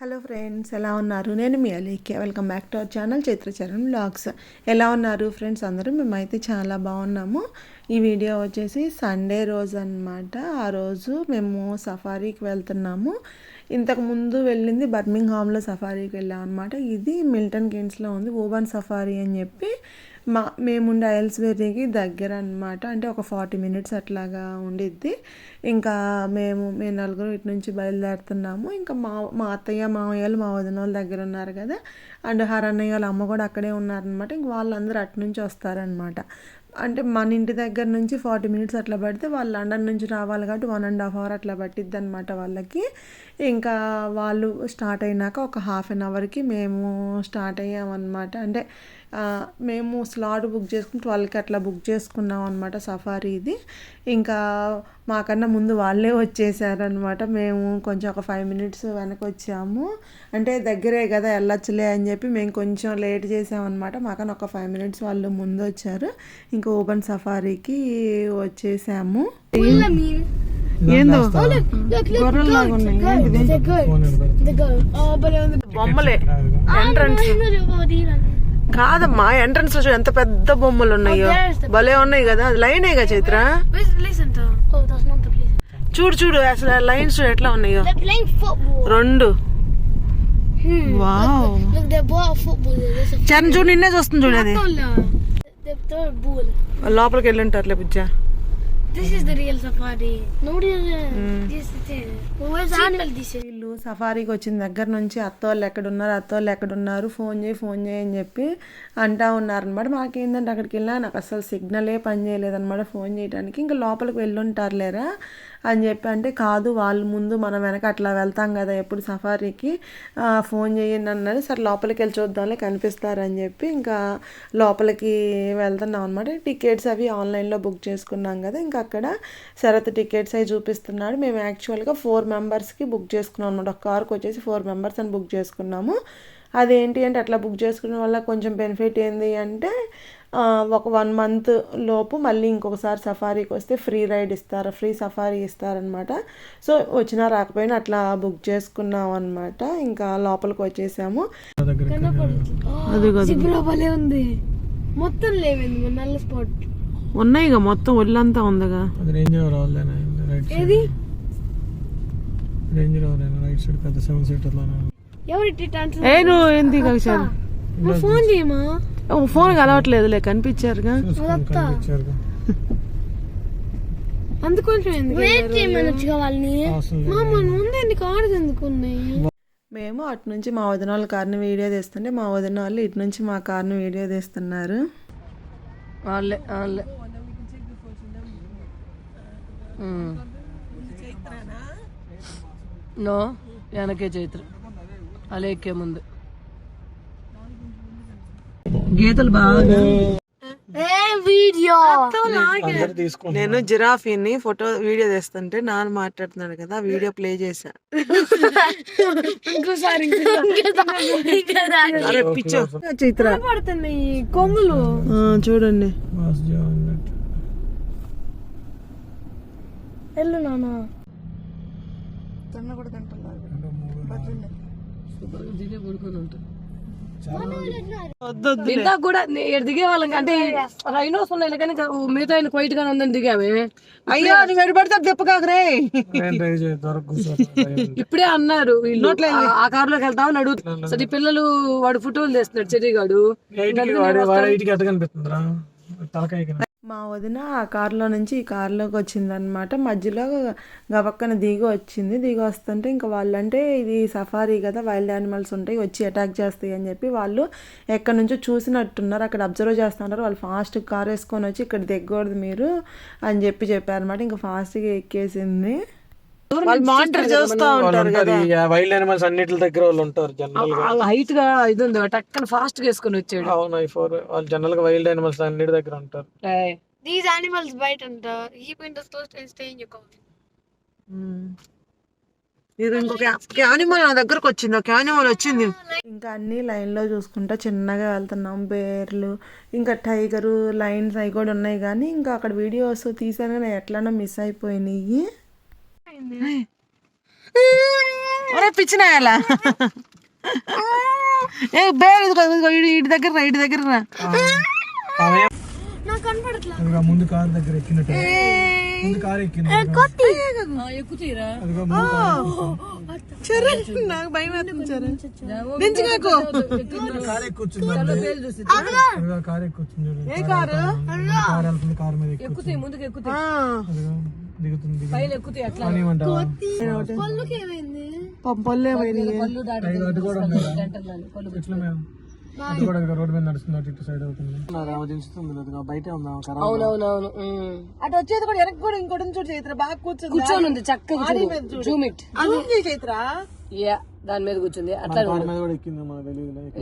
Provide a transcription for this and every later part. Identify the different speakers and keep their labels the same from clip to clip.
Speaker 1: Hello friends ఎలా ఉన్నారు? నేను మీ అలీకే welcome back to our channel Chitracharan blogs ఎలా ఉన్నారు ఫ్రెండ్స్? అందరూ మేమైతే చాలా బాగున్నాము. ఈ వీడియో వచ్చేసి సండే రోజు అన్నమాట. ఆ రోజు మేము సఫారీకి వెళ్తున్నాము. ఇంతకు ముందు వెళ్ళింది బర్మింగ్హామ్లో సఫారీకి వెళ్ళాం అనమాట ఇది మిల్టన్ కిన్స్లో ఉంది. ఓబన్ సఫారీ అని చెప్పి మా మేముండే ఐల్స్బెర్రీకి దగ్గర అనమాట అంటే ఒక ఫార్టీ మినిట్స్ అట్లాగా ఉండిద్ది. ఇంకా మేము మేము నలుగురు ఇటు నుంచి బయలుదేరుతున్నాము. ఇంకా మా మా అత్తయ్య మామయ్యలు మా వదిన వాళ్ళ దగ్గర ఉన్నారు కదా. అండ్ హరన్నయ్య వాళ్ళ అమ్మ కూడా అక్కడే ఉన్నారనమాట ఇంక వాళ్ళందరూ అటు నుంచి వస్తారనమాట అంటే మన ఇంటి దగ్గర నుంచి ఫార్టీ మినిట్స్ అట్లా పడితే వాళ్ళు లండన్ నుంచి రావాలి కాబట్టి వన్ అండ్ హాఫ్ అవర్ అట్లా పట్టిద్ది అనమాట వాళ్ళకి. ఇంకా వాళ్ళు స్టార్ట్ అయినాక ఒక హాఫ్ అన్ అవర్కి మేము స్టార్ట్ అయ్యామన్నమాట. అంటే మేము స్లాట్ బుక్ చేసుకుని ట్వెల్వ్కి అట్లా బుక్ చేసుకున్నాం అనమాట సఫారీ ఇది ఇంకా మాకన్నా ముందు వాళ్ళే వచ్చేసారనమాట మేము కొంచెం ఒక ఫైవ్ మినిట్స్ వెనక వచ్చాము అంటే దగ్గరే కదా వెళ్ళొచ్చులే అని చెప్పి మేము కొంచెం లేట్ చేసామన్నమాట మాకన్నా ఒక ఫైవ్ మినిట్స్ వాళ్ళు ముందు వచ్చారు ఇంకా ఓపెన్ సఫారీకి వచ్చేసాము ఏందో.
Speaker 2: Oh,
Speaker 1: బొమ్మలే ఎంట్రన్స్ కాదమ్మా ఎంట్రన్స్లో ఎంత పెద్ద బొమ్మలు ఉన్నాయో. భలే ఉన్నాయి కదా లైన్ అయ్యా చైత్ర? చూడు చూడు అసలు లైన్స్ ఎట్లా ఉన్నాయో. రెండు. చరణ్ చూడు నిన్నే చూస్తుంది చూడు అది. లోపలికి వెళ్ళి
Speaker 2: ఉంటారు లే బుజ్జా
Speaker 1: వీళ్ళు సఫారీకి వచ్చిన దగ్గర నుంచి అత్తోళ్ళు ఎక్కడున్నారు అత్తోళ్ళు ఎక్కడున్నారు ఫోన్ చేయి ఫోన్ చేయి అని చెప్పి అంటా ఉన్నారనమాట మాకేందంటే అక్కడికి వెళ్ళినా నాకు అసలు సిగ్నలే పని చేయలేదన్నమాట ఫోన్ చేయడానికి ఇంకా లోపలికి వెళ్ళుంటారులేరా అని చెప్పి అంటే కాదు వాళ్ళు ముందు మనం వెనక అట్లా వెళ్తాం కదా ఎప్పుడు సఫారీకి ఫోన్ చేయండి అన్నారు. సరే లోపలికి వెళ్ళి చూద్దాంలే కనిపిస్తారని చెప్పి ఇంకా లోపలికి వెళ్తున్నాం అనమాట టికెట్స్ అవి ఆన్లైన్లో బుక్ చేసుకున్నాం కదా ఇంకా అక్కడ శరత్ టికెట్స్ అవి చూపిస్తున్నాడు. మేము యాక్చువల్గా ఫోర్ మెంబర్స్కి బుక్ చేసుకున్నాం అనమాట ఒక కార్కి వచ్చేసి ఫోర్ మెంబర్స్ అని బుక్ చేసుకున్నాము. అదేంటి అంటే అట్లా బుక్ చేసుకున్న వల్ల కొంచెం బెనిఫిట్ ఏంది అంటే ఒక వన్ మంత్ లోపు మళ్ళీ ఇంకొకసారి సఫారీకి వస్తే ఫ్రీ రైడ్ ఇస్తారు ఫ్రీ సఫారీ ఇస్తారనమాట. సో వచ్చినా రాకపోయినా అట్లా బుక్ చేసుకున్నాం అనమాట ఇంకా లోపలికి వచ్చేసాము.
Speaker 2: ఉంది. మొత్తం లేవండి మన నల్ల స్పాట్.
Speaker 1: ఉన్నాయిగా మొత్తం ఒళ్ళంతా ఉందిగా.
Speaker 3: అది రేంజ్ రోవర్ రైట్ సైడ్
Speaker 2: ఏది
Speaker 3: పెద్ద సెవెన్ సీటర్లోనే.
Speaker 2: ఎవరి
Speaker 1: ఏ నువ్వు కలిసాను
Speaker 2: ఫోన్ చేయమా?
Speaker 1: ఫోన్ కలవట్లేదులే కనిపించారుగా?
Speaker 3: కనిపించారు
Speaker 2: అందుకొంచెం ఎందుకు వెయిట్ చేయమనొచ్చుగా వాళ్ళని?
Speaker 3: అవసరం
Speaker 2: మా మన ముందే ఎన్ని కార్స్ ఎందుకు ఉన్నాయి
Speaker 1: మేము అటు నుంచి మా వదిన వాళ్ళ కార్ని వీడియో తీస్తుంటే మా వదిన వాళ్ళు ఇటు నుంచి మా కార్ని వీడియో తీస్తున్నారు.
Speaker 4: వాళ్ళే వాళ్ళే. నో వెనకే చైత్ర. అలా ఎక్కే ముందు. గీతలు బాగా
Speaker 2: ఏ వీడియో?
Speaker 1: నేను జిరాఫీని ఫోటో వీడియో తీస్తుంటే నాన్న మాట్లాడుతున్నాడు కదా వీడియో ప్లే చేశా.
Speaker 2: ఇంకోసారి
Speaker 1: అరే పిచ్చో. చిత్ర.
Speaker 2: కొమ్ములు.
Speaker 1: ఆ, చూడండి.
Speaker 3: బాస్
Speaker 4: పడుకొని ఉంటాం
Speaker 1: వద్దు వద్దు.
Speaker 4: ఇందాక కూడా దిగే వాళ్ళం అంటే రైనోస్ ఉన్నాయి కానీ మిగతా ఆయన క్వైట్ గానే ఉందని దిగామే
Speaker 1: అయ్యో నువ్వు ఎడబడితే తెప్పకాకరే
Speaker 4: ఇప్పుడే అన్నారు ఆ- ఆ కార్లోకి వెళ్తామని అడుగు సరే ఈ పిల్లలు వాడు ఫోటోలు తీస్తున్నాడు చెర్రీగాడు.
Speaker 1: మా వదిన ఆ కారులో నుంచి ఈ కారులోకి వచ్చిందనమాట మధ్యలో గవక్కన దిగి వచ్చింది. దిగి వస్తుంటే ఇంకా వాళ్ళంటే ఇది సఫారీ కదా వైల్డ్ యానిమల్స్ ఉంటాయి వచ్చి అటాక్ చేస్తాయి అని చెప్పి వాళ్ళు ఎక్కడి నుంచో చూసినట్టున్నారు. అక్కడ అబ్జర్వ్ చేస్తున్నారు. వాళ్ళు ఫాస్ట్ కార్ వేసుకొని వచ్చి ఇక్కడ దిగకూడదు మీరు అని చెప్పి చెప్పారనమాట ఇంకా ఫాస్ట్గా ఎక్కేసింది. వాళ్ళు మానిటర్ చేస్తూ ఉంటారు కదా.
Speaker 3: వైల్డ్ అనిమల్స్ అన్నిటి దగ్గర వాళ్ళు ఉంటారు
Speaker 4: జనరల్గా. హైట్గా ఇది ఉంది టక్కన ఫాస్ట్గా వేసుకొని వచ్చాడు.
Speaker 3: అవును ఐ ఫోర్ వాళ్ళు జనరల్గా వైల్డ్ అనిమల్స్ అన్నిటి దగ్గర ఉంటారు.
Speaker 2: and uh, keep in the close and stay in your car.
Speaker 1: ఇది ఇంకొక యానిమల్ నా దగ్గరకు వచ్చింది ఒక యానిమల్ వచ్చింది. ఇంకా అన్ని లైన్లో చూసుకుంటా చిన్నగా వెళ్తున్నాం బేర్లు ఇంకా టైగరు లైన్స్ అవి కూడా ఉన్నాయి కానీ ఇంకా అక్కడ వీడియోస్ తీసాను కానీ ఎట్లనో మిస్ అయిపోయినాయి. ఒరే పిచ్చినాయాలా ఏ బేర్ ఇదిగో, ఇడి దగ్గర రా ఇడి దగ్గర రా.
Speaker 2: నాకు కనపడట్లా.
Speaker 3: అదిగో ముందు కార్ దగ్గర ఎక్కినట్టు. ముందు కార్ ఎక్కిన
Speaker 4: ఎక్కుతీరా?
Speaker 3: అదిగో ముందు కార్ ఎక్కిన.
Speaker 1: చరణ్ నాకు భయం అవుతుంది చరణ్ దించుకోకు.
Speaker 3: కార్ ఎక్కువచ్చింది అదిగో. కార్ ఎక్కువచ్చింది చూడు.
Speaker 1: ఏ కారు?
Speaker 3: కార్ వెళ్తుంది కార్ మీద ఎక్కువ
Speaker 4: ఎక్కుతాయి ముందుకు
Speaker 3: అదిగో. దిగుతుంది
Speaker 2: ఏమైంది?
Speaker 1: పళ్ళే
Speaker 3: ఇదిగో రోడ్డు మీద నడుస్తుంది ఇటు సైడ్ అవుతుంది. బయటే
Speaker 4: అవునవునవును
Speaker 1: అటు వచ్చేది కూడా వెనక్కి కూడా ఇంకోటి చూడు చైత్ర. బాగా కూర్చుంది.
Speaker 4: కూర్చొని ఉంది చక్కగా జూమ్ ఇట్
Speaker 1: చైత్ర.
Speaker 4: యా దాని మీద కూర్చుంది. అట్లా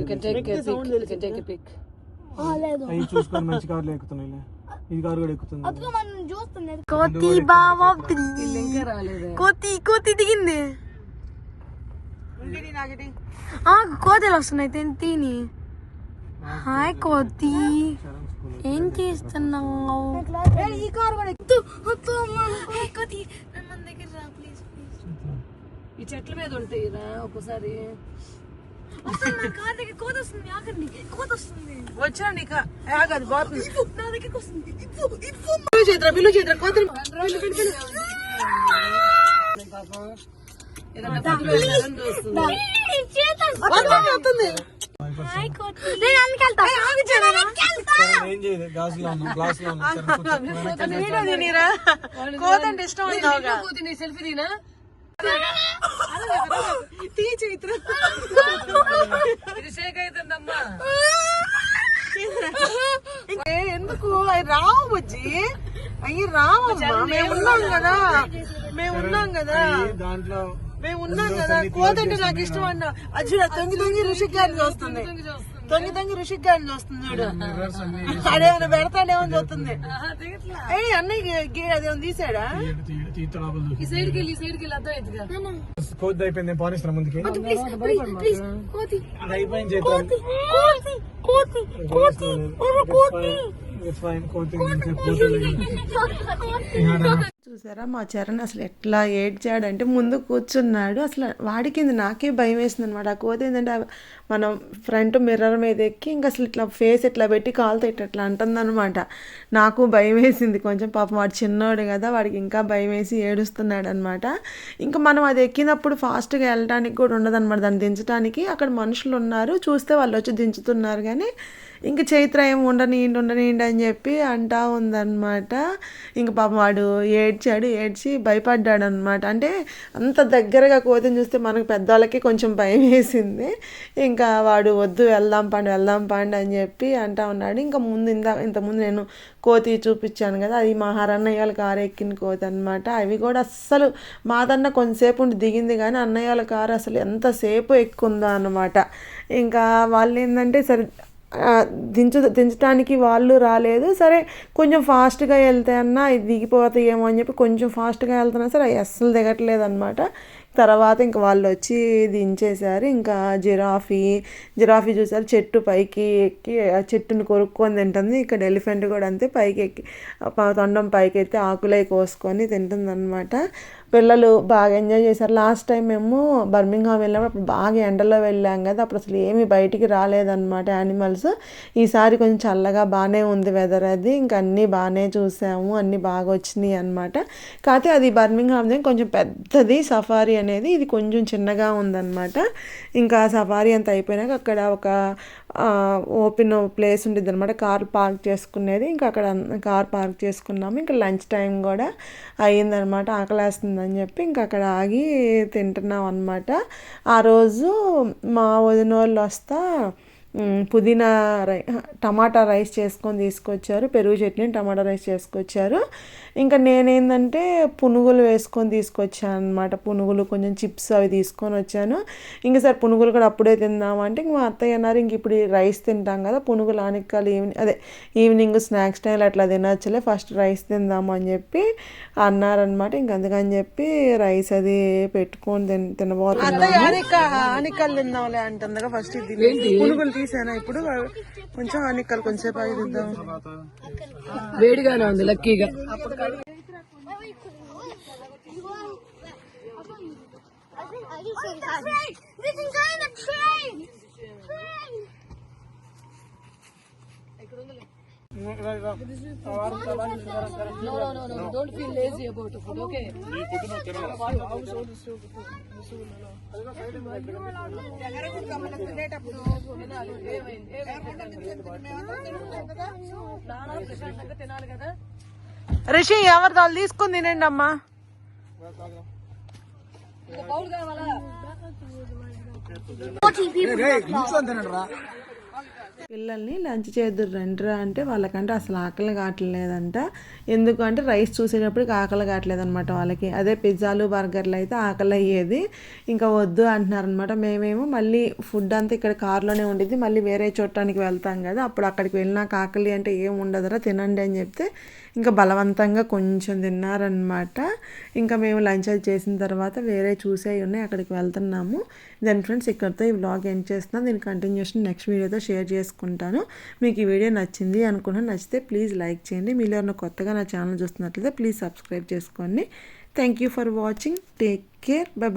Speaker 4: you can take pic you can take pic
Speaker 2: లేదు.
Speaker 3: అవి చూసుకొని మంచి కార్లు ఎక్కుతున్నాయి ఈ కార్ కూడా ఎక్కుతుంది.
Speaker 2: అదిగో మనం చూస్తున్నది కోతి బావా కోతి కోతి దిగింది. ఆ కోతలు వస్తున్నాయి తిని తిని. హాయ్ కోతి. ఏం చేస్తున్నావు? ఈ కారు కూడా కోతి మన దగ్గర రా ప్లీజ్ ప్లీజ్
Speaker 4: ఈ చెట్ల మీద ఉంటాయి రా ఒక్కోసారి.
Speaker 1: వచ్చా నీకు ఆగదు
Speaker 2: నా దగ్గరికి వస్తుంది కోతి
Speaker 1: కోతంటే ఇష్టం
Speaker 4: కూతి నీ సెల్ఫీ తీనా?
Speaker 1: తీ చైత్ర
Speaker 4: షేక్ అవుతుందమ్మా
Speaker 1: ఎందుకు అవి రావు బుజ్జి అయ్యి రావమ్మా మేము ఉన్నాం కదా మేము ఉన్నాం కదా
Speaker 3: దాంట్లో
Speaker 1: మేము ఉన్నాం కదా కోతంటే నాకు ఇష్టం అన్నా అది చూడ తొంగి తొంగి ఋషిక్ గారిని చూస్తుంది తొంగి తొంగి ఋషిక్ గారిని చూస్తుంది చూడు. అదేమన్నా పెడతాడేమో చూస్తుంది? ఏ అన్నయ్య గే- అదేమన్నా తీసాడా.
Speaker 4: ఈ
Speaker 3: కోతి అయిపోయింది పాలిస్తున్నా ముందుకి.
Speaker 2: ప్లీజ్ కోతి.
Speaker 3: అది అయిపోయింది చేద్దాం.
Speaker 2: కోతి కోతి కోతి
Speaker 1: చూసారా? మా చరణ్ అసలు ఎట్లా ఏడ్చాడంటే ముందు కూర్చున్నాడు. అసలు వాడికింది నాకే భయం వేసింది అనమాట ఆ కోత ఏంటంటే మనం ఫ్రంట్ మిర్రర్ మీద ఎక్కి ఇంకా అసలు ఇట్లా ఫేస్ ఇట్లా పెట్టి కాలుతో ఇట్లా ఇట్లా అంటుందన్నమాట. నాకు భయం వేసింది. కొంచెం పాపం వాడు చిన్నవాడు కదా వాడికి ఇంకా భయం వేసి ఏడుస్తున్నాడు అనమాట ఇంకా మనం అది ఎక్కినప్పుడు ఫాస్ట్గా వెళ్ళడానికి కూడా ఉండదన్నమాట. దాన్ని దించడానికి అక్కడ మనుషులు ఉన్నారు. చూస్తే వాళ్ళు వచ్చి దించుతున్నారు కానీ ఇంక చైత్ర ఏం ఉండనీయండి ఉండనీయండి అని చెప్పి అంటా ఉందన్నమాట. ఇంక పాపం వాడు ఏడ్చాడు ఏడ్చి భయపడ్డాడు అనమాట అంటే అంత దగ్గరగా కోతిని చూస్తే మనకు పెద్దవాళ్ళకి కొంచెం భయం వేసింది. ఇంకా వాడు వద్దు వెళ్దాం పండు వెళ్దాం పండు అని చెప్పి అంటా ఉన్నాడు. ఇంకా ముందు ఇందా ఇంతకుముందు నేను కోతి చూపించాను కదా అది మా హరన్నయ్య వాళ్ళ కారు ఎక్కిన కోతి అనమాట అవి కూడా అస్సలు మాదన్న కొంతసేపు ఉండి దిగింది కానీ అన్నయ్య వాళ్ళ కారు అసలు ఎంతసేపు ఎక్కుందో అనమాట ఇంకా వాళ్ళు ఏంటంటే సరే దించు దించడానికి వాళ్ళు రాలేదు. సరే కొంచెం ఫాస్ట్గా వెళ్తే అన్నా ఇది దిగిపోతాయేమో అని చెప్పి కొంచెం ఫాస్ట్గా వెళ్తున్నా సరే అవి అస్సలు దిగట్లేదు అనమాట తర్వాత ఇంక వాళ్ళు వచ్చి దించేశారు ఇంకా జిరాఫీ జిరాఫీ చూసారు. చెట్టు పైకి ఎక్కి ఆ చెట్టుని కొరుక్కొని తింటుంది. ఇక్కడ ఎలిఫెంట్ కూడా అంతే. పైకి ఎక్కి తొండం పైకి ఎత్తి ఆకులై కోసుకొని తింటుంది అనమాట పిల్లలు బాగా ఎంజాయ్ చేశారు. లాస్ట్ టైం మేము బర్మింగ్హామ్ వెళ్ళినప్పుడు అప్పుడు బాగా ఎండలో వెళ్ళాం కదా. అప్పుడు అసలు ఏమీ బయటికి రాలేదన్నమాట యానిమల్స్. ఈసారి కొంచెం చల్లగా బాగానే ఉంది వెదర్ అది. ఇంకా అన్నీ బాగానే చూసాము. అన్నీ బాగా వచ్చినాయి అనమాట కాకపోతే అది బర్మింగ్హామ్ కొంచెం పెద్దది సఫారీ అనేది ఇది కొంచెం చిన్నగా ఉందన్నమాట. ఇంకా సఫారీ అంతా అయిపోయినాక అక్కడ ఒక ఓపెన్ ప్లేస్ ఉంటుంది అనమాట కార్ పార్క్ చేసుకునేది. ఇంకా అక్కడ కార్ పార్క్ చేసుకున్నాము. ఇంకా లంచ్ టైం కూడా అయ్యిందనమాట ఆకలేస్తుందని చెప్పి ఇంకా అక్కడ ఆగి తింటున్నాం అనమాట ఆ రోజు మా వదిన వాళ్ళు వస్తా పుదీనా రై టమాటా రైస్ చేసుకొని తీసుకొచ్చారు. పెరుగు చట్నీ టమాటా రైస్ చేసుకొచ్చారు. ఇంకా నేనేందంటే పునుగులు వేసుకొని తీసుకొచ్చాను అనమాట పునుగులు కొంచెం చిప్స్ అవి తీసుకొని వచ్చాను. ఇంక సరే పునుగులు కూడా అప్పుడే తిందామంటే ఇంక మా అత్తయ్య అన్నారు ఇంక ఇప్పుడు రైస్ తింటాం కదా పునుగులు ఆనిక్కలు ఈవినింగ్ అదే ఈవినింగ్ స్నాక్స్ టైం అట్లా తినచ్చులే ఫస్ట్ రైస్ తిందాము అని చెప్పి అన్నారనమాట ఇంక అందుకని చెప్పి రైస్ అది పెట్టుకొని తిన తినబోతున్నాను ఆనిక్కలు తిందాంలే అంటుందిగా ఫస్ట్ ఇది. పునుగులు తీసానా ఇప్పుడు కొంచెం ఆనిక్కలు కొంచెంసేపు ఆగి తిందాం
Speaker 4: వేడిగానే ఉంది లక్కీగా
Speaker 2: We can go in the train. Train.
Speaker 4: Don't feel lazy about food okay తినాలి కదా
Speaker 1: రిషి ఎవరిది వాళ్ళు తీసుకుని తినండి అమ్మా?
Speaker 4: కావాలా?
Speaker 1: పిల్లల్ని లంచ్ చేద్దురు రండిరా అంటే వాళ్ళకంటే అసలు ఆకలి కావట్లేదంట. ఎందుకంటే రైస్ చూసేటప్పటికి ఆకలి కావట్లేదు అనమాట వాళ్ళకి. అదే పిజ్జాలు బర్గర్లు అయితే ఆకలి అయ్యేది ఇంకా వద్దు అంటున్నారనమాట మేమేమో మళ్ళీ ఫుడ్ అంతా ఇక్కడ కారులోనే ఉండేది మళ్ళీ వేరే చూడటానికి వెళ్తాం కదా. అప్పుడు అక్కడికి వెళ్ళినాక ఆకలి అంటే ఏం ఉండదురా తినండి అని చెప్తే ఇంకా బలవంతంగా కొంచెం తిన్నారనమాట ఇంకా మేము లంచ్ అది చేసిన తర్వాత వేరే చూసేవి ఉన్నాయి అక్కడికి వెళ్తున్నాము. దెన్ ఫ్రెండ్స్ ఇక్కడితో ఈ వ్లాగ్ ఎండ్ చేస్తున్నాను. దీని కంటిన్యూషన్ నెక్స్ట్ వీడియోతో షేర్ చేసుకుంటాను. మీకు ఈ వీడియో నచ్చింది అనుకున్నా నచ్చితే ప్లీజ్ లైక్ చేయండి. మీరు ఎవరైనా కొత్తగా నా ఛానల్ చూస్తున్నట్లయితే ప్లీజ్ సబ్స్క్రైబ్ చేసుకోండి. Thank you for watching take care bye